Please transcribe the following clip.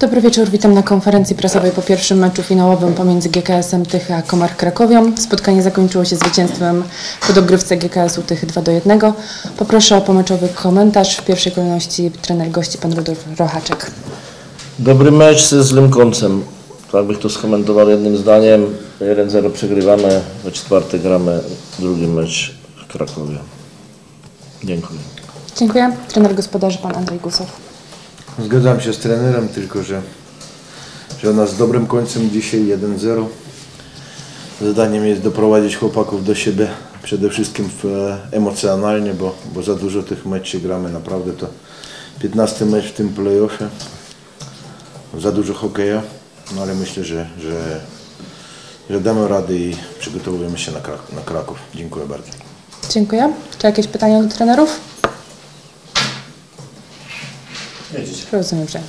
Dobry wieczór, witam na konferencji prasowej po pierwszym meczu finałowym pomiędzy GKS-em Tychy a Komar Krakowią. Spotkanie zakończyło się zwycięstwem po dogrywce GKS-u Tychy 2 do 1. Poproszę o pomeczowy komentarz. W pierwszej kolejności trener gości pan Rudolf Rochaczek. Dobry mecz ze złym końcem. Tak bych to skomentował jednym zdaniem. 1-0 przegrywamy, we czwarte gramy drugi mecz w Krakowie. Dziękuję. Dziękuję. Trener gospodarzy pan Andrzej Gusow. Zgadzam się z trenerem, tylko że, że ona z dobrym końcem dzisiaj 1-0. Zadaniem jest doprowadzić chłopaków do siebie przede wszystkim w, e, emocjonalnie, bo, bo za dużo tych meczów gramy. Naprawdę to 15 mecz w tym playoffie. Za dużo hokeja, no ale myślę, że, że, że damy radę i przygotowujemy się na, Krak- na Kraków. Dziękuję bardzo. Dziękuję. Czy jakieś pytania do trenerów? Rozumiem, że